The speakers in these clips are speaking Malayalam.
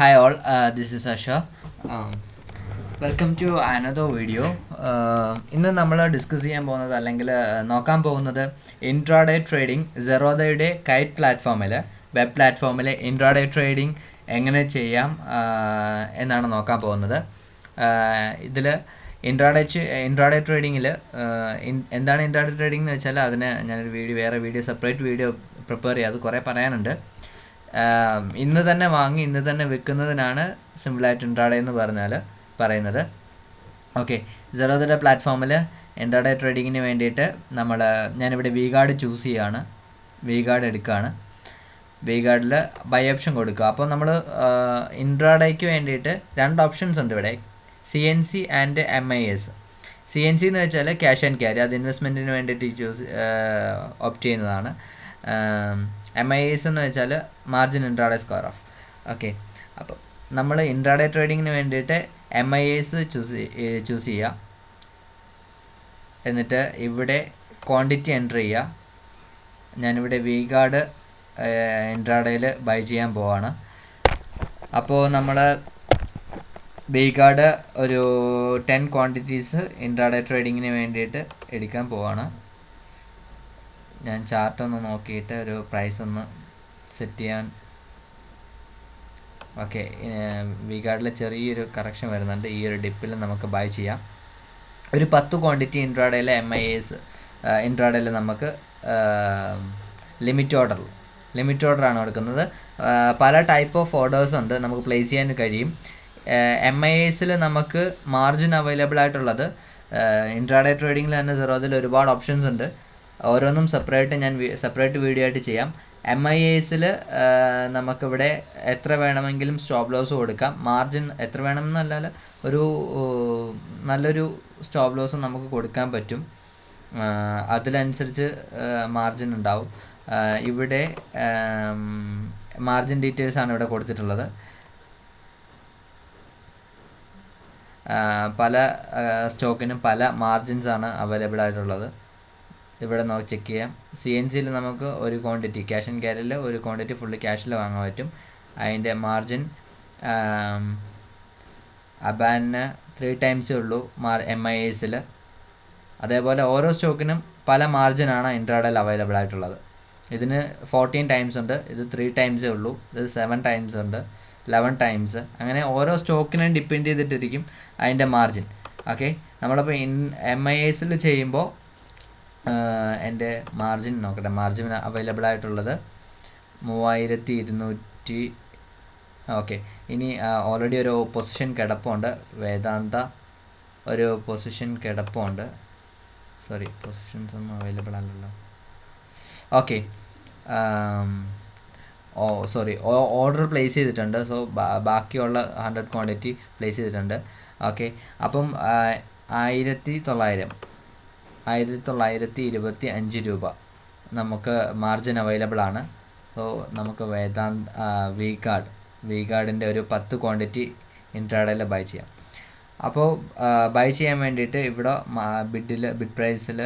Hi all, uh, this is Asha. Welcome to another video ഇന്ന് നമ്മൾ ഡിസ്കസ് ചെയ്യാൻ പോകുന്നത് അല്ലെങ്കിൽ uh, നോക്കാൻ പോകുന്നത് ഇൻട്രാഡേ ട്രേഡിംഗ് സെറോദയുടെ കൈറ്റ് പ്ലാറ്റ്ഫോമിൽ വെബ് പ്ലാറ്റ്ഫോമിൽ ഇൻട്രാഡേ ട്രേഡിംഗ് എങ്ങനെ ചെയ്യാം uh, എന്നാണ് നോക്കാൻ പോകുന്നത്. ഇതിൽ ഇൻട്രാഡേ ഇൻട്രാഡേ ട്രേഡിങ്ങിൽ എന്താണ് ഇൻട്രാഡേ ട്രേഡിംഗ് എന്ന് വെച്ചാൽ അതിന് ഞാനൊരു വീഡിയോ വേറെ വീഡിയോ സെപ്പറേറ്റ് വീഡിയോ പ്രിപ്പയർ ചെയ്യാം. അത് കുറേ പറയാനുണ്ട്. ഇന്ന് തന്നെ വാങ്ങി ഇന്ന് തന്നെ വിൽക്കുന്നതിനാണ് സിമ്പിളായിട്ട് ഇൻട്രാഡേ എന്ന് പറഞ്ഞാൽ പറയുന്നത്. ഓക്കെ സെറോദയുടെ പ്ലാറ്റ്ഫോമിൽ ഇൻട്രാഡേ ട്രേഡിങ്ങിന് വേണ്ടിയിട്ട് നമ്മൾ ഞാനിവിടെ വി ഗാർഡ് ചൂസ് ചെയ്യുകയാണ് വി ഗാർഡ് എടുക്കുകയാണ് വി ഗാർഡിൽ ബൈ ഓപ്ഷൻ കൊടുക്കുക അപ്പോൾ നമ്മൾ ഇൻട്രാഡേക്ക് വേണ്ടിയിട്ട് രണ്ട് ഓപ്ഷൻസ് ഉണ്ട് ഇവിടെ. C N C and M I S C N C എന്ന് വെച്ചാൽ ക്യാഷ് ആൻഡ് ക്യാരി അത് ഇൻവെസ്റ്റ്മെന്റിന് വേണ്ടിയിട്ട് ചൂസ് ഓപ്റ്റ് ചെയ്യുന്നതാണ്. എം ഐ എസ് എന്ന് വെച്ചാൽ margin intraday square off okay അപ്പം നമ്മൾ ഇൻട്രാഡേ ട്രേഡിങ്ങിന് വേണ്ടിയിട്ട് M I S choose choose ചെയ്യുക എന്നിട്ട് ഇവിടെ ക്വാണ്ടിറ്റി എന്റർ ചെയ്യുക ഞാനിവിടെ വി ഗാർഡ് ഇൻട്രാഡേയിൽ ബൈ ചെയ്യാൻ പോവാണ്. അപ്പോൾ നമ്മൾ വി ഗാർഡ് ഒരു ടെൻ ക്വാണ്ടിറ്റീസ് ഇൻട്രാഡേ ട്രേഡിങ്ങിന് വേണ്ടിയിട്ട് എടുക്കാൻ പോവാണ്. ഞാൻ ചാർട്ട് ഒന്ന് നോക്കിയിട്ട് ഒരു പ്രൈസ് ഒന്ന് സെറ്റ് ചെയ്യാൻ. ഓക്കെ വി ഗാർഡിൽ ചെറിയൊരു കറക്ഷൻ വരുന്നുണ്ട്. ഈ ഒരു ഡിപ്പിൽ നമുക്ക് ബൈ ചെയ്യാം. ഒരു പത്ത് ക്വാണ്ടിറ്റി ഇൻട്രോഡയിലെ എം ഐ എസ് ഇൻട്രാഡേയിൽ നമുക്ക് ലിമിറ്റ് ഓർഡർ ലിമിറ്റ് ഓർഡർ ആണ് കൊടുക്കുന്നത്. പല ടൈപ്പ് ഓഫ് ഓർഡേഴ്സ് ഉണ്ട്. നമുക്ക് പ്ലേസ് ചെയ്യാൻ കഴിയും. എം ഐ എസിൽ നമുക്ക് മാർജിൻ അവൈലബിൾ ആയിട്ടുള്ളത് ഇൻട്രാഡേ ട്രേഡിങ്ങിൽ തന്നെ സെറോതിൽ ഒരുപാട് ഓപ്ഷൻസ് ഉണ്ട്. ഓരോന്നും സെപ്പറേറ്റ് ഞാൻ സെപ്പറേറ്റ് വീഡിയോ ആയിട്ട് ചെയ്യാം. എം ഐ എസിൽ നമുക്കിവിടെ എത്ര വേണമെങ്കിലും സ്റ്റോപ്പ് ലോസ് കൊടുക്കാം. മാർജിൻ എത്ര വേണമെന്നല്ലാൽ ഒരു നല്ലൊരു സ്റ്റോപ്പ് ലോസ് നമുക്ക് കൊടുക്കാൻ പറ്റും. അതിലനുസരിച്ച് മാർജിൻ ഉണ്ടാവും. ഇവിടെ മാർജിൻ ഡീറ്റെയിൽസ് ആണ് ഇവിടെ കൊടുത്തിട്ടുള്ളത്. പല സ്റ്റോക്കിനും പല മാർജിൻസ് ആണ് അവൈലബിൾ ആയിട്ടുള്ളത്. ഇവിടെ നമുക്ക് ചെക്ക് ചെയ്യാം. സി എൻ സിയിൽ നമുക്ക് ഒരു ക്വാണ്ടിറ്റി ക്യാഷ് ആൻഡ് ക്യാരിയിൽ ഒരു ക്വാണ്ടിറ്റി ഫുള്ള് ക്യാഷിൽ വാങ്ങാൻ പറ്റും. അതിന്റെ മാർജിൻ അബാനിന് ത്രീ ടൈംസേ ഉള്ളൂ മാർ എം ഐ എസിൽ അതേപോലെ ഓരോ സ്റ്റോക്കിനും പല മാർജിനാണ് ഇൻട്രാഡൽ അവൈലബിൾ ആയിട്ടുള്ളത്. ഇതിന് ഫോർട്ടീൻ ടൈംസ് ഉണ്ട് ഇത് ത്രീ ടൈംസേ ഉള്ളൂ ഇത് സെവൻ ടൈംസ് ഉണ്ട് ലെവൻ ടൈംസ് അങ്ങനെ ഓരോ സ്റ്റോക്കിനെയും ഡിപ്പെൻഡ് ചെയ്തിട്ടിരിക്കും അതിന്റെ മാർജിൻ ഓക്കെ നമ്മളിപ്പോൾ ഇൻ എം ഐ എസിൽ ചെയ്യുമ്പോൾ എന്റെ മാർജിൻ നോക്കട്ടെ. മാർജിൻ അവൈലബിൾ ആയിട്ടുള്ളത് മൂവായിരത്തി ഇരുന്നൂറ്റി ഓക്കെ ഇനി ഓൾറെഡി ഒരു പൊസിഷൻ കിടപ്പുണ്ട്. വേദാന്ത ഒരു പൊസിഷൻ കിടപ്പുണ്ട്. സോറി പൊസിഷൻസ് ഒന്നും അവൈലബിൾ അല്ലല്ലോ. Okay oh sorry order place ചെയ്തിട്ടുണ്ട്. സോ ബാക്കിയുള്ള ഹൺഡ്രഡ് ക്വാണ്ടിറ്റി പ്ലേസ് ചെയ്തിട്ടുണ്ട്. ഓക്കെ അപ്പം ആയിരത്തി തൊള്ളായിരം ആയിരത്തി തൊള്ളായിരത്തി ഇരുപത്തി അഞ്ച് രൂപ. നമുക്ക് മാർജിൻ അവൈലബിൾ ആണ്. അപ്പോൾ നമുക്ക് വേദാന്ത് വി കാർഡ് വി ഗാർഡിന്റെ ഒരു പത്ത് ക്വാണ്ടിറ്റി ഇൻട്രാഡയിൽ ബൈ ചെയ്യാം. അപ്പോൾ ബൈ ചെയ്യാൻ വേണ്ടിയിട്ട് ഇവിടെ ബിഡിൽ ബിഡ് പ്രൈസിൽ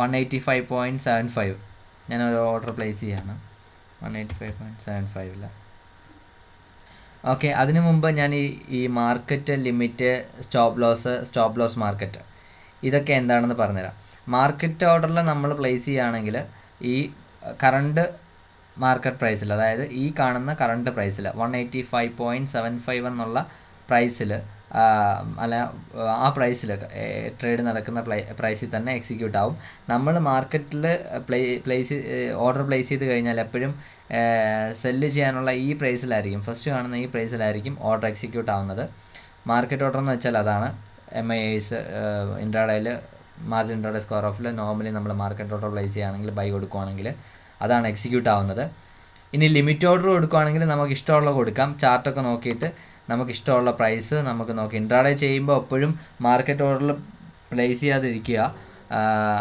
one eighty five point seven five ഞാനൊരു ഓർഡർ പ്ലേസ് ചെയ്യാണ്. One eighty five point seven ഫൈവിൽ ഓക്കെ അതിനു മുമ്പ് ഞാൻ ഈ ഈ market limit stop loss stop loss market ഇതൊക്കെ എന്താണെന്ന് പറഞ്ഞുതരാം. മാർക്കറ്റ് ഓർഡറിൽ നമ്മൾ പ്ലേസ് ചെയ്യുകയാണെങ്കിൽ ഈ കറണ്ട് മാർക്കറ്റ് പ്രൈസിൽ അതായത് ഈ കാണുന്ന കറണ്ട് പ്രൈസിൽ one eighty five point seven five എന്നുള്ള പ്രൈസിൽ അല്ല ആ പ്രൈസിൽ ട്രേഡ് നടക്കുന്ന പ്രൈസിൽ തന്നെ എക്സിക്യൂട്ട് ആവും. നമ്മൾ മാർക്കറ്റിൽ പ്ലേ പ്ലേസ് ഓർഡർ പ്ലേസ് ചെയ്ത് കഴിഞ്ഞാൽ എപ്പോഴും സെല്ല് ചെയ്യാനുള്ള ഈ പ്രൈസിലായിരിക്കും ഫസ്റ്റ് കാണുന്ന ഈ പ്രൈസിലായിരിക്കും ഓർഡർ എക്സിക്യൂട്ട് ആവുന്നത്. മാർക്കറ്റ് ഓർഡർ എന്ന് വെച്ചാൽ അതാണ് എം ഐ എസ് ഇൻട്രാഡയിൽ മാർജിൻ ഇൻട്രാഡേ സ്ക്വയർ ഓഫിൽ നോർമലി നമ്മൾ മാർക്കറ്റ് ഓർഡർ പ്ലേസ് ചെയ്യുകയാണെങ്കിൽ ബൈ കൊടുക്കുവാണെങ്കിൽ അതാണ് എക്സിക്യൂട്ട് ആവുന്നത്. ഇനി ലിമിറ്റ് ഓർഡർ കൊടുക്കുവാണെങ്കിൽ നമുക്ക് ഇഷ്ടമുള്ള കൊടുക്കാം. ചാർട്ടൊക്കെ നോക്കിയിട്ട് നമുക്ക് ഇഷ്ടമുള്ള പ്രൈസ് നമുക്ക് നോക്കി. ഇൻട്രാഡേ ചെയ്യുമ്പോൾ എപ്പോഴും മാർക്കറ്റ് ഓർഡറിൽ പ്ലേസ് ചെയ്യാതിരിക്കുക.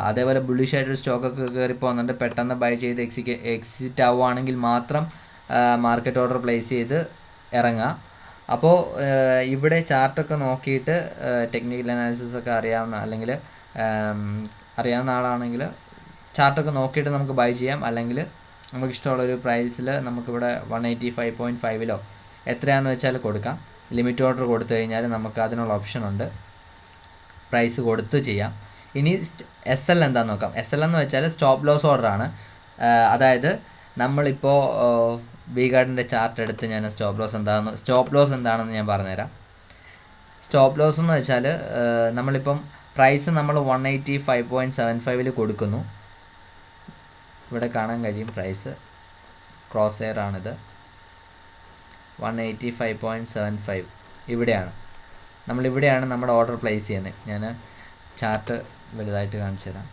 അതേപോലെ ബുള്ളിഷ് ആയിട്ടൊരു സ്റ്റോക്കൊക്കെ കയറി പോകുന്നുണ്ട് പെട്ടെന്ന് ബൈ ചെയ്ത് എക്സിക്ക് എക്സിറ്റ് ആവുകയാണെങ്കിൽ മാത്രം മാർക്കറ്റ് ഓർഡർ പ്ലേസ് ചെയ്ത് ഇറങ്ങുക അപ്പോൾ ഇവിടെ ചാർട്ടൊക്കെ നോക്കിയിട്ട് ടെക്നിക്കൽ അനാലിസിസ് ഒക്കെ അറിയാവുന്ന അല്ലെങ്കിൽ അറിയാവുന്ന ആളാണെങ്കിൽ ചാർട്ടൊക്കെ നോക്കിയിട്ട് നമുക്ക് ബൈ ചെയ്യാം. അല്ലെങ്കിൽ നമുക്ക് ഇഷ്ടമുള്ളൊരു പ്രൈസിൽ നമുക്കിവിടെ വൺ എയ്റ്റി ഫൈവ് പോയിന്റ് ഫൈവിലോ എത്രയാണെന്ന് വെച്ചാൽ കൊടുക്കാം. ലിമിറ്റ് ഓർഡർ കൊടുത്തു കഴിഞ്ഞാൽ നമുക്ക് അതിനുള്ള ഓപ്ഷൻ ഉണ്ട്. പ്രൈസ് കൊടുത്ത് ചെയ്യാം. ഇനി എസ് എൽ എന്താണെന്ന് നോക്കാം. എസ് എൽ എന്ന് വെച്ചാൽ സ്റ്റോപ്പ് ലോസ് ഓർഡർ ആണ്. അതായത് നമ്മളിപ്പോൾ വി ഗാർഡിന്റെ ചാർട്ട് എടുത്ത് ഞാൻ സ്റ്റോപ്പ് ലോസ് എന്താണെന്ന് സ്റ്റോപ്പ് ലോസ് എന്താണെന്ന് ഞാൻ പറഞ്ഞുതരാം. സ്റ്റോപ്പ് ലോസ് എന്ന് വെച്ചാൽ നമ്മളിപ്പം പ്രൈസ് നമ്മൾ one eighty five point seven ഫൈവിൽ കൊടുക്കുന്നു. ഇവിടെ കാണാൻ കഴിയും പ്രൈസ് ക്രോസ് എയർ ആണിത്. One eighty five point seven five ഇവിടെയാണ്. നമ്മളിവിടെയാണ് നമ്മുടെ ഓർഡർ പ്ലേസ് ചെയ്യുന്നത്. ഞാൻ ചാർട്ട് വലുതായിട്ട് കാണിച്ചു തരാം.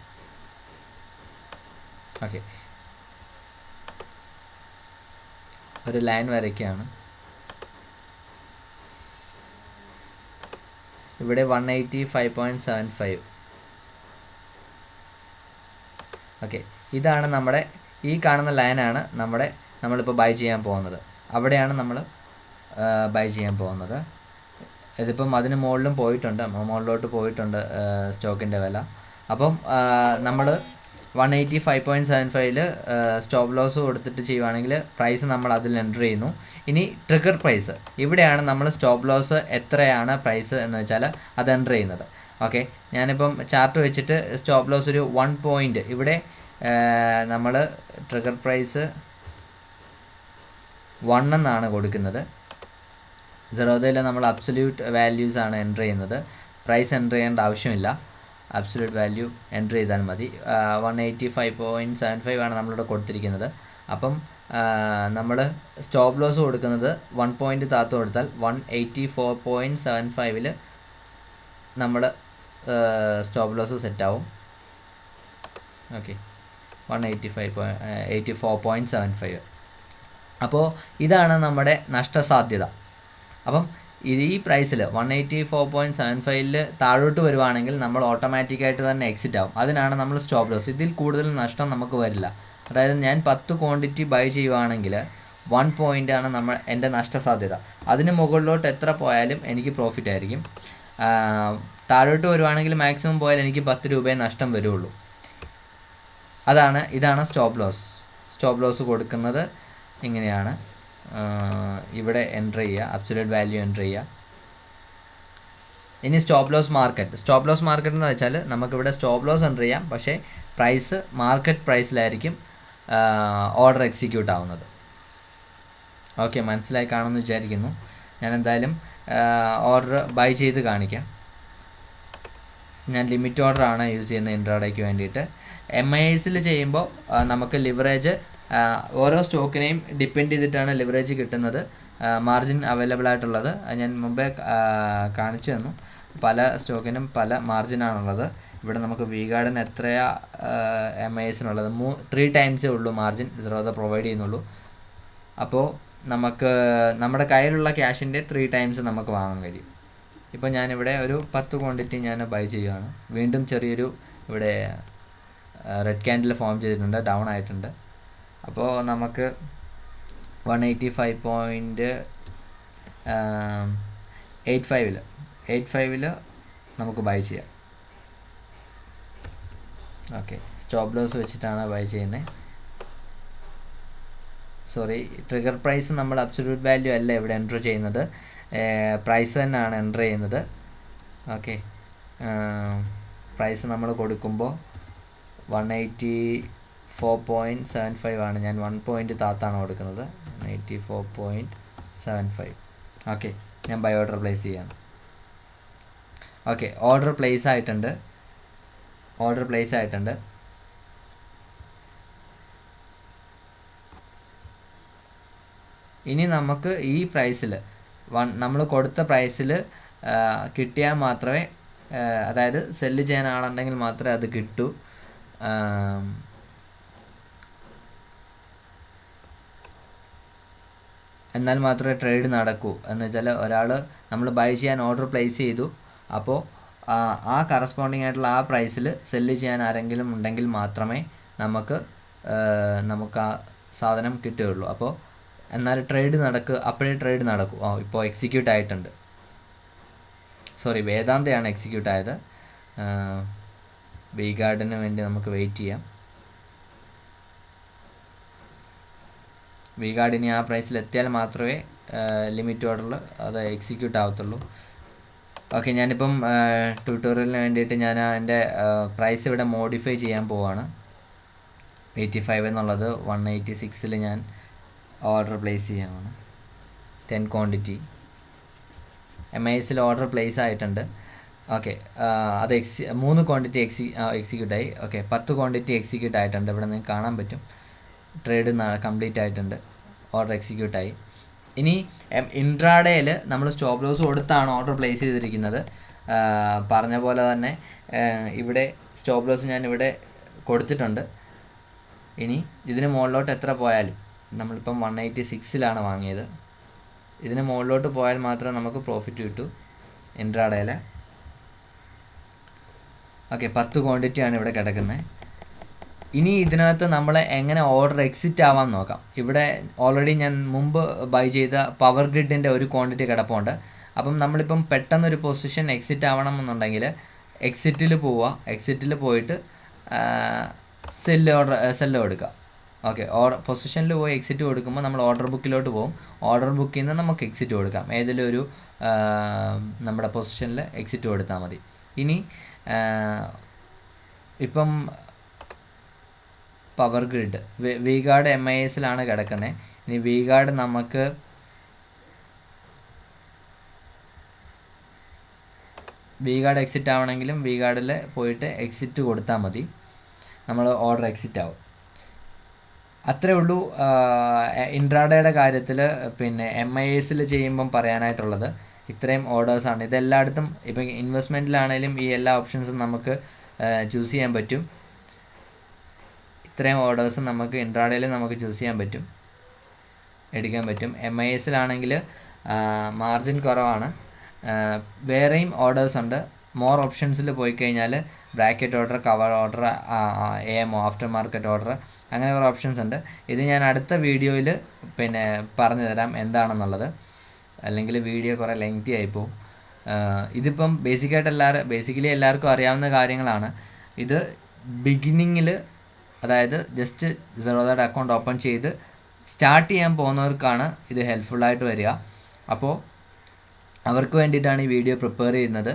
ഓക്കെ ഒരു ലൈൻ വരയ്ക്കുകയാണ്. ഇവിടെ one eighty five point seven five okay ഇതാണ് നമ്മുടെ ഈ കാണുന്ന ലൈനാണ് നമ്മുടെ നമ്മളിപ്പോൾ ബൈ ചെയ്യാൻ പോകുന്നത്. അവിടെയാണ് നമ്മൾ ബൈ ചെയ്യാൻ പോകുന്നത്. ഇതിപ്പം അതിന് മുകളിലും പോയിട്ടുണ്ട്. മുകളിലോട്ട് പോയിട്ടുണ്ട് സ്റ്റോക്കിന്റെ വില. അപ്പം നമ്മൾ one eighty five point seven ഫൈവിൽ സ്റ്റോപ്പ് ലോസ് കൊടുത്തിട്ട് ചെയ്യുവാണെങ്കിൽ പ്രൈസ് നമ്മൾ അതിൽ എന്റർ ചെയ്യുന്നു. ഇനി ട്രിഗർ പ്രൈസ്. ഇവിടെയാണ് നമ്മൾ സ്റ്റോപ്പ് ലോസ് എത്രയാണ് പ്രൈസ് എന്ന് വെച്ചാൽ അത് എന്റർ ചെയ്യുന്നത്. ഓക്കെ? ഞാനിപ്പം ചാർട്ട് വെച്ചിട്ട് സ്റ്റോപ്പ് ലോസ് ഒരു വൺ പോയിന്റ് ഇവിടെ നമ്മൾ ട്രിഗർ പ്രൈസ് വൺ എന്നാണ് കൊടുക്കുന്നത്. സെറോദയിൽ നമ്മൾ അബ്സല്യൂട്ട് വാല്യൂസ് ആണ് എന്റർ ചെയ്യുന്നത്. പ്രൈസ് എന്റർ ചെയ്യേണ്ട ആവശ്യമില്ല. അബ്സല്യൂട്ട് വാല്യൂ എന്റർ ചെയ്താൽ മതി. One eighty five point seven five ആണ് നമ്മളിവിടെ കൊടുത്തിരിക്കുന്നത്. അപ്പം നമ്മൾ സ്റ്റോപ്പ് ലോസ് കൊടുക്കുന്നത് വൺ പോയിന്റ് താത്ത് കൊടുത്താൽ one eighty four point seven ഫൈവിൽ നമ്മൾ സ്റ്റോപ്പ് ലോസ് സെറ്റാവും okay one eighty five point eighty four point seven five അപ്പോൾ ഇതാണ് നമ്മുടെ നഷ്ടസാധ്യത. അപ്പം ഇത് ഈ പ്രൈസിൽ one eighty four point seven ഫൈവിൽ താഴോട്ട് വരുവാണെങ്കിൽ നമ്മൾ ഓട്ടോമാറ്റിക്കായിട്ട് തന്നെ എക്സിറ്റ് ആവും. അതിനാണ് നമ്മൾ സ്റ്റോപ്പ് ലോസ് ഇതിൽ കൂടുതൽ നഷ്ടം നമുക്ക് വരില്ല. അതായത് ഞാൻ പത്ത് ക്വാണ്ടിറ്റി ബൈ ചെയ്യുവാണെങ്കിൽ വൺ പോയിന്റ് ആണ് നമ്മൾ എന്റെ നഷ്ടസാധ്യത. അതിന് മുകളിലോട്ട് എത്ര പോയാലും എനിക്ക് പ്രോഫിറ്റ് ആയിരിക്കും. താഴോട്ട് വരുവാണെങ്കിൽ മാക്സിമം പോയാൽ എനിക്ക് പത്ത് രൂപയെ നഷ്ടം വരുള്ളൂ. അതാണ് ഇതാണ് സ്റ്റോപ്പ് ലോസ് സ്റ്റോപ്പ് ലോസ് കൊടുക്കുന്നത് ഇങ്ങനെയാണ്. ഇവിടെ എന്റർ ചെയ്യുക അബ്സുലേറ്റ് വാല്യൂ എന്റർ ചെയ്യുക. ഇനി stop loss market stop loss market എന്ന് വെച്ചാൽ നമുക്കിവിടെ സ്റ്റോപ്പ് ലോസ് എന്റർ ചെയ്യാം. പക്ഷേ പ്രൈസ് മാർക്കറ്റ് പ്രൈസിലായിരിക്കും ഓർഡർ എക്സിക്യൂട്ട് ആവുന്നത്. ഓക്കെ മനസ്സിലായി കാണുമെന്ന് വിചാരിക്കുന്നു. ഞാൻ എന്തായാലും ഓർഡർ ബൈ ചെയ്ത് കാണിക്കാം. ഞാൻ ലിമിറ്റ് ഓർഡർ ആണ് യൂസ് ചെയ്യുന്നത് ഇൻട്രാഡേക്ക് വേണ്ടിയിട്ട്. എം ഐ എസിൽ ചെയ്യുമ്പോൾ നമുക്ക് ലിവറേജ് ഓരോ സ്റ്റോക്കിനെയും ഡിപ്പെൻഡ് ചെയ്തിട്ടാണ് ലിവറേജ് കിട്ടുന്നത്. മാർജിൻ അവൈലബിൾ ആയിട്ടുള്ളത്. ഞാൻ മുമ്പേ കാണിച്ചു തന്നു. പല സ്റ്റോക്കിനും പല മാർജിനാണുള്ളത് ഇവിടെ നമുക്ക് വി ഗാർഡിന് എത്രയാ എം ഐ എസിനുള്ളത് മൂ ത്രീ ടൈംസേ ഉള്ളൂ മാർജിൻ. സീറോത പ്രൊവൈഡ് ചെയ്യുന്നുള്ളൂ. അപ്പോൾ നമുക്ക് നമ്മുടെ കയ്യിലുള്ള ക്യാഷിന്റെ ത്രീ ടൈംസ് നമുക്ക് വാങ്ങാൻ കഴിയും. ഇപ്പോൾ ഞാനിവിടെ ഒരു പത്ത് ക്വാണ്ടിറ്റി ഞാൻ ബൈ ചെയ്യുകയാണ് വീണ്ടും ചെറിയൊരു ഇവിടെ റെഡ് ക്യാൻഡിൽ ഫോം ചെയ്തിട്ടുണ്ട്. ഡൗൺ ആയിട്ടുണ്ട്. അപ്പോൾ നമുക്ക് one eighty five point eight ഫൈവിൽ എയ്റ്റ് ഫൈവിൽ നമുക്ക് ബൈ ചെയ്യാം. ഓക്കെ. സ്റ്റോപ്പ് ലോസ് വെച്ചിട്ടാണ് ബൈ ചെയ്യുന്നത് സോറി ട്രിഗർ പ്രൈസ് നമ്മൾ അബ്സല്യൂട്ട് വാല്യൂ അല്ല ഇവിടെ എന്റർ ചെയ്യുന്നത്. പ്രൈസ് തന്നെയാണ് എന്റർ ചെയ്യുന്നത്. ഓക്കെ. പ്രൈസ് നമ്മൾ കൊടുക്കുമ്പോൾ one eighty four point seven five ആണ്. ഞാൻ വൺ പോയിന്റ് താത്താണ് കൊടുക്കുന്നത്. Eighty four point seven five okay ഞാൻ ബൈ ഓർഡർ പ്ലേസ് ചെയ്യാം ഓക്കെ ഓർഡർ പ്ലേസ് ആയിട്ടുണ്ട്. ഓർഡർ പ്ലേസ് ആയിട്ടുണ്ട്. ഇനി നമുക്ക് ഈ പ്രൈസിൽ വൺ നമ്മൾ കൊടുത്ത പ്രൈസിൽ കിട്ടിയാൽ മാത്രമേ അതായത് സെല്ല് ചെയ്യാൻ ആളുണ്ടെങ്കിൽ മാത്രമേ അത് കിട്ടൂ. എന്നാൽ മാത്രമേ ട്രേഡ് നടക്കൂ. എന്ന് വെച്ചാൽ ഒരാൾ നമ്മൾ ബൈ ചെയ്യാൻ ഓർഡർ പ്ലേസ് ചെയ്തു. അപ്പോൾ ആ കറസ്പോണ്ടിങ് ആയിട്ടുള്ള ആ പ്രൈസിൽ സെല്ല് ചെയ്യാൻ ആരെങ്കിലും ഉണ്ടെങ്കിൽ മാത്രമേ നമുക്ക് നമുക്ക് ആ സാധനം കിട്ടുകയുള്ളൂ. അപ്പോൾ എന്നാൽ ട്രേഡ് നടക്കുക അപ്പോഴേ ട്രേഡ് നടക്കും. ഓ ഇപ്പോൾ എക്സിക്യൂട്ട് ആയിട്ടുണ്ട്. സോറി വേദാന്തയാണ് എക്സിക്യൂട്ട് ആയത്. വി ഗാർഡിന് വേണ്ടി നമുക്ക് വെയിറ്റ് ചെയ്യാം. വി ഗാർഡ് ആ പ്രൈസിൽ എത്തിയാൽ മാത്രമേ ലിമിറ്റ് ഓർഡറിൽ അത് എക്സിക്യൂട്ട് ആവത്തുള്ളൂ. ഓക്കെ ഞാനിപ്പം ട്യൂട്ടോറിയലിന് വേണ്ടിയിട്ട് ഞാൻ എന്റെ പ്രൈസ് ഇവിടെ മോഡിഫൈ ചെയ്യാൻ പോവാണ്. എയ്റ്റി ഫൈവ് എന്നുള്ളത് വൺ എയ്റ്റി സിക്സിൽ ഞാൻ ഓർഡർ പ്ലേസ് ചെയ്യാമാണ് ടെൻ ക്വാണ്ടിറ്റി എം ഐ എസിൽ ഓർഡർ പ്ലേസ് ആയിട്ടുണ്ട്. ഓക്കെ അത് എക്സി മൂന്ന് ക്വാണ്ടിറ്റി എക്സി എക്സിക്യൂട്ടായി ഓക്കെ പത്ത് ക്വാണ്ടിറ്റി എക്സിക്യൂട്ട് ആയിട്ടുണ്ട്. ഇവിടെ നിങ്ങൾക്ക് കാണാൻ പറ്റും. ട്രേഡ് കംപ്ലീറ്റ് ആയിട്ടുണ്ട്. ഓർഡർ എക്സിക്യൂട്ട് ആയി. ഇനി ഇൻട്രാഡേയിൽ നമ്മൾ സ്റ്റോപ്പ് ലോസ് കൊടുത്താണ് ഓർഡർ പ്ലേസ് ചെയ്തിരിക്കുന്നത്. പറഞ്ഞ പോലെ തന്നെ ഇവിടെ സ്റ്റോപ്പ് ലോസ് ഞാൻ ഇവിടെ കൊടുത്തിട്ടുണ്ട്. ഇനി ഇതിന് മുകളിലോട്ട് എത്ര പോയാലും നമ്മളിപ്പം വൺ എയ്റ്റി സിക്സിലാണ് വാങ്ങിയത്. ഇതിന് മുകളിലോട്ട് പോയാൽ മാത്രമേ നമുക്ക് പ്രോഫിറ്റ് കിട്ടൂ ഇൻട്രാഡേയിൽ ഓക്കെ പത്ത് ക്വാണ്ടിറ്റിയാണ് ഇവിടെ കിടക്കുന്നത്. ഇനി ഇതിനകത്ത് നമ്മൾ എങ്ങനെ ഓർഡർ എക്സിറ്റ് ആവാൻ നോക്കാം. ഇവിടെ ഓൾറെഡി ഞാൻ മുമ്പ് ബൈ ചെയ്ത പവർ ഗ്രിഡിന്റെ ഒരു ക്വാണ്ടിറ്റി കിടപ്പുണ്ട്. അപ്പം നമ്മളിപ്പം പെട്ടെന്നൊരു പൊസിഷൻ എക്സിറ്റ് ആവണം എന്നുണ്ടെങ്കിൽ എക്സിറ്റിൽ പോവുക. എക്സിറ്റിൽ പോയിട്ട് സെല്ല് ഓർഡർ സെല്ല് കൊടുക്കുക. ഓക്കെ ഓർഡർ പൊസിഷനിൽ പോയി എക്സിറ്റ് കൊടുക്കുമ്പോൾ നമ്മൾ ഓർഡർ ബുക്കിലോട്ട് പോകും. ഓർഡർ ബുക്കിൽ നിന്ന് നമുക്ക് എക്സിറ്റ് കൊടുക്കാം. ഏതെങ്കിലും ഒരു നമ്മുടെ പൊസിഷനിൽ എക്സിറ്റ് കൊടുത്താൽ മതി. ഇനി ഇപ്പം Power Grid V M I എസിലാണ് കിടക്കുന്നത് ഇനി വി ഗാർഡ് നമുക്ക് വി ഗാർഡ് എക്സിറ്റ് ആവണമെങ്കിലും വി ഗാർഡിൽ പോയിട്ട് എക്സിറ്റ് കൊടുത്താൽ മതി. നമ്മൾ ഓർഡർ എക്സിറ്റ് ആവും. അത്രേ ഉള്ളൂ ഇൻട്രാഡയുടെ കാര്യത്തിൽ പിന്നെ എം ഐ എസിൽ ചെയ്യുമ്പം പറയാനായിട്ടുള്ളത്. ഇത്രയും ഓർഡേഴ്സാണ് ഇതെല്ലായിടത്തും ഇപ്പം ഇൻവെസ്റ്റ്മെന്റിലാണേലും ഈ എല്ലാ ഓപ്ഷൻസും നമുക്ക് ചൂസ് ചെയ്യാൻ പറ്റും. ഇത്രയും ഓർഡേഴ്സ് നമുക്ക് ഇൻട്രാഡേയിൽ നമുക്ക് ചൂസ് ചെയ്യാൻ പറ്റും. എടുക്കാൻ പറ്റും. എം ഐ എസിലാണെങ്കിൽ മാർജിൻ കുറവാണ്. വേറെയും ഓർഡേഴ്സ് ഉണ്ട്. മോർ ഓപ്ഷൻസിൽ പോയി കഴിഞ്ഞാൽ bracket order cover order A M after market order അങ്ങനെ കുറേ ഓപ്ഷൻസ് ഉണ്ട്. ഇത് ഞാൻ അടുത്ത വീഡിയോയിൽ പിന്നെ പറഞ്ഞു തരാം എന്താണെന്നുള്ളത്. അല്ലെങ്കിൽ വീഡിയോ കുറേ ലെങ്തി ആയിപ്പോവും ഇതിപ്പം ബേസിക്കായിട്ട് എല്ലാവരും ബേസിക്കലി എല്ലാവർക്കും അറിയാവുന്ന കാര്യങ്ങളാണ്. ഇത് ബിഗിനിങ്ങിൽ അതായത് ജസ്റ്റ് സെറോദയുടെ അക്കൗണ്ട് ഓപ്പൺ ചെയ്ത് സ്റ്റാർട്ട് ചെയ്യാൻ പോകുന്നവർക്കാണ് ഇത് ഹെൽപ്ഫുള്ളായിട്ട് വരിക. അപ്പോൾ അവർക്ക് വേണ്ടിയിട്ടാണ് ഈ വീഡിയോ പ്രിപ്പയർ ചെയ്യുന്നത്.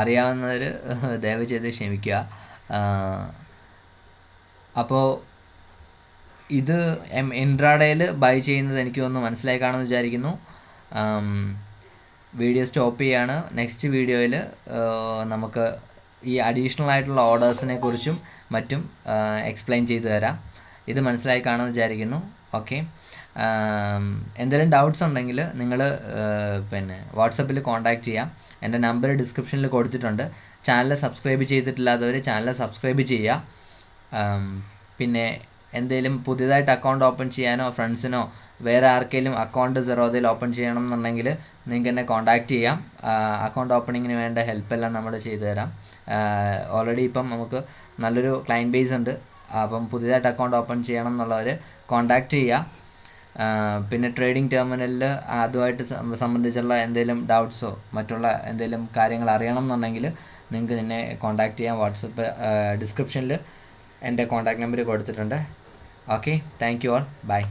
അറിയാവുന്നവർ ദയവ് ചെയ്ത് ക്ഷമിക്കുക. അപ്പോൾ ഇത് എം ഇൻട്രാഡയിൽ ബൈ ചെയ്യുന്നത് എനിക്ക് ഒന്ന് മനസ്സിലായി കാണുമെന്ന് വിചാരിക്കുന്നു. വീഡിയോ സ്റ്റോപ്പ് ചെയ്യാണ്. നെക്സ്റ്റ് വീഡിയോയിൽ നമുക്ക് ഈ അഡീഷണൽ ആയിട്ടുള്ള ഓർഡേഴ്സിനെ കുറിച്ചും മറ്റും എക്സ്പ്ലെയിൻ ചെയ്തു തരാം. ഇത് മനസ്സിലായി കാണുമെന്ന് വിചാരിക്കുന്നു. ഓക്കെ എന്തെങ്കിലും ഡൗട്ട്സ് ഉണ്ടെങ്കിൽ നിങ്ങൾ പിന്നെ വാട്സപ്പിൽ കോൺടാക്റ്റ് ചെയ്യാം. എന്റെ നമ്പർ ഡിസ്ക്രിപ്ഷനിൽ കൊടുത്തിട്ടുണ്ട്. ചാനൽ സബ്സ്ക്രൈബ് ചെയ്തിട്ടില്ലാത്തവർ ചാനൽ സബ്സ്ക്രൈബ് ചെയ്യുക. പിന്നെ എന്തെങ്കിലും പുതിയതായിട്ട് അക്കൗണ്ട് ഓപ്പൺ ചെയ്യാനോ ഫ്രണ്ട്സിനോ വേറെ ആർക്കെങ്കിലും അക്കൗണ്ട് സെറോദയിൽ ഓപ്പൺ ചെയ്യണം എന്നുണ്ടെങ്കിൽ നിങ്ങൾക്ക് എന്നെ കോൺടാക്റ്റ് ചെയ്യാം അക്കൗണ്ട് ഓപ്പണിങ്ങിന് വേണ്ട ഹെൽപ്പെല്ലാം നമ്മൾ ചെയ്തു തരാം. ഓൾറെഡി ഇപ്പം നമുക്ക് നല്ലൊരു ക്ലയന്റ് ബേസ് ഉണ്ട്. അപ്പം പുതിയതായിട്ട് അക്കൗണ്ട് ഓപ്പൺ ചെയ്യണം എന്നുള്ളവർ കോൺടാക്റ്റ് ചെയ്യുക പിന്നെ ട്രേഡിംഗ് ടെർമിനലിൽ അതുമായിട്ട് സംബന്ധിച്ചുള്ള എന്തെങ്കിലും ഡൗട്ട്സോ മറ്റുള്ള എന്തെങ്കിലും കാര്യങ്ങൾ അറിയണം എന്നുണ്ടെങ്കിൽ നിങ്ങൾക്ക് നിന്നെ കോൺടാക്റ്റ് ചെയ്യാം. വാട്സപ്പ് ഡിസ്ക്രിപ്ഷനിൽ എന്റെ കോൺടാക്ട് നമ്പർ കൊടുത്തിട്ടുണ്ട്. Okay thank you all bye